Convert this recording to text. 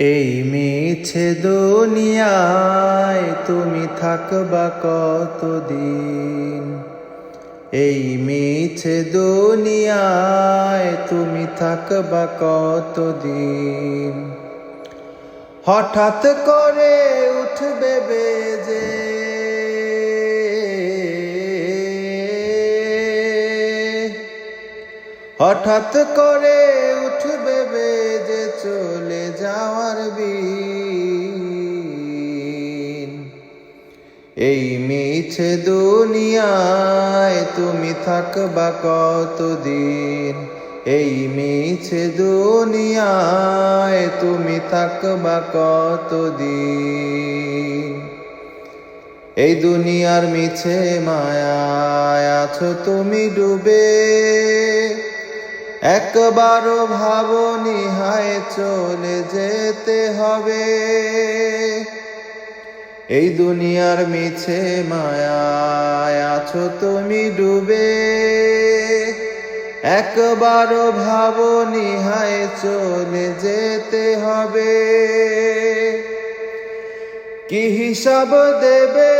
এই মিছে দুনিয়ায় তুমি থাকবা কতদিন? এই মিছে দুনিয়ায় তুমি থাকবা কতদিন? হঠাৎ করে উঠবে বেজে। হঠাৎ করে উঠবে বেজে চলে যাওয়ার বিন। এই মিছে দুনিয়ায় তুমি থাকবা কতদিন? এই মিছে দুনিয়ায় তুমি থাকবা কতদিন? এই দুনিয়ার মিছে মায়ায় আছো তুমি ডুবে। একবারও ভাবনি, হায়, চলে যেতে হবে। এই দুনিয়ার মিছে মায়ায় আছো তুমি ডুবে। একবারও ভাবনি, হায়, চলে যেতে হবে। কি হিসাব দেবে